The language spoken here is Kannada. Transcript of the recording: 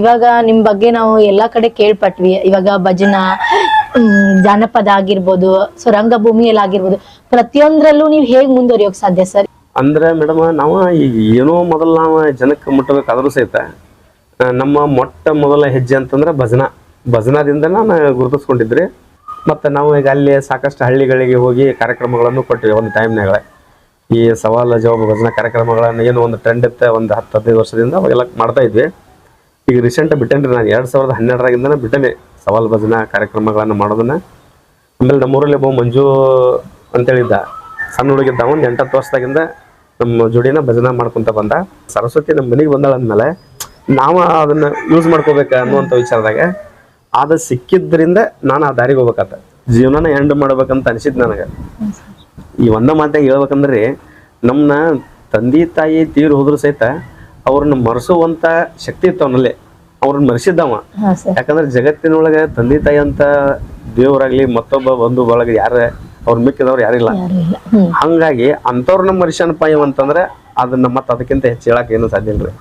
ಇವಾಗ ನಿಮ್ ಬಗ್ಗೆ ನಾವು ಎಲ್ಲಾ ಕಡೆ ಕೇಳ್ಪಟ್ವಿ. ಇವಾಗ ಭಜನಾ ಜಾನಪದ ಆಗಿರ್ಬೋದು ಸೊ ರಂಗಭೂಮಿಯಲ್ಲಿ ಆಗಿರ್ಬೋದು ಪ್ರತಿಯೊಂದ್ರಲ್ಲೂ ನೀವು ಹೇಗ್ ಮುಂದುವರಿಯೋಕ್ ಸಾಧ್ಯ ಸರ್? ಅಂದ್ರೆ ಮೇಡಮ್, ನಾವು ಈಗ ಏನೋ ಮೊದಲು ನಾವ ಜನಕ್ಕೆ ಮುಟ್ಟಬೇಕಾದ್ರೂ ಸಹಿತ ನಮ್ಮ ಮೊಟ್ಟ ಮೊದಲ ಹೆಜ್ಜೆ ಅಂತಂದ್ರೆ ಭಜನಾ. ಭಜನಾದಿಂದ ನಾನು ಗುರುತಿಸ್ಕೊಂಡಿದ್ರಿ. ಮತ್ತು ನಾವು ಈಗ ಅಲ್ಲಿ ಸಾಕಷ್ಟು ಹಳ್ಳಿಗಳಿಗೆ ಹೋಗಿ ಕಾರ್ಯಕ್ರಮಗಳನ್ನು ಕೊಟ್ಟಿವಿ ಒಂದು ಟೈಮ್ನಾಗ. ಈ ಸವಾಲು, ಜವಾಬು, ಭಜನಾ ಕಾರ್ಯಕ್ರಮಗಳನ್ನು ಏನು ಒಂದು ಟ್ರೆಂಡ್ ಇತ್ತು, ಒಂದು ಹತ್ತು ಹದಿನೈದು ವರ್ಷದಿಂದ ಅವಾಗೆಲ್ಲ ಮಾಡ್ತಾ ಇದ್ವಿ. ಈಗ ರೀಸೆಂಟ್ ಬಿಟ್ಟೇನ್ರಿ ನಾನು ಎರಡು ಸಾವಿರದ ಹನ್ನೆರಡರಾಗಿಂದ ಬಿಟ್ಟೇನೆ ಸವಾಲ್ ಭಜನಾ ಕಾರ್ಯಕ್ರಮಗಳನ್ನು ಮಾಡೋದನ್ನ. ಆಮೇಲೆ ನಮ್ಮೂರಲ್ಲಿ ಒಬ್ಬ ಮಂಜು ಅಂತೇಳಿದ್ದ. ಸಣ್ಣ ಹುಡುಗಿದ್ದ ಒಂದು ಎಂಟತ್ತು ವರ್ಷದಾಗಿಂದ ನಮ್ಮ ಜೋಡಿನ ಭಜನಾ ಮಾಡ್ಕೊತ ಬಂದ. ಸರಸ್ವತಿ ನಮ್ಮ ಮನೆಗೆ ಬಂದಾಳ ಅಂದಮೇಲೆ ನಾವು ಅದನ್ನ ಯೂಸ್ ಮಾಡ್ಕೋಬೇಕ ಅನ್ನುವಂಥ ವಿಚಾರದಾಗ ಅದು ಸಿಕ್ಕಿದ್ರಿಂದ ನಾನು ಆ ದಾರಿಗೆ ಹೋಗ್ಬೇಕಾತ. ಜೀವನನ ಎಂಡ್ ಮಾಡ್ಬೇಕಂತ ಅನಿಸಿದ್ ನನಗೆ. ಈ ಒಂದ ಮಾತಾಗ ಹೇಳ್ಬೇಕಂದ್ರೆ ನಮ್ಮನ್ನ ತಂದೆ ತಾಯಿ ತೀರು ಹೋದ್ರು ಸಹಿತ ಅವ್ರನ್ನ ಮರೆಸುವಂಥ ಶಕ್ತಿ ಇತ್ತು ಅವನಲ್ಲಿ. ಅವ್ರನ್ನ ಮರೆಸಿದ್ದವ. ಯಾಕಂದ್ರೆ ಜಗತ್ತಿನೊಳಗೆ ತಂದೆ ತಾಯಿ ಅಂತ ದೇವರಾಗ್ಲಿ ಮತ್ತೊಬ್ಬ ಬಂಧು ಬಳಗ ಯಾರ ಅವ್ರ ಮಿಕ್ಕಿದವ್ರು ಯಾರಿಲ್ಲ ಹಂಗಾಗಿ ಅಂತವ್ರನ್ನ ಮನುಷ್ಯನಪ್ಪ ಇವ ಅಂತಂದ್ರೆ ಅದನ್ನ ಮತ್ತೆ ಅದಕ್ಕಿಂತ ಹೆಚ್ಚು ಹೇಳಕ್ ಏನು ಸಾಧ್ಯ ಇಲ್ರಿ.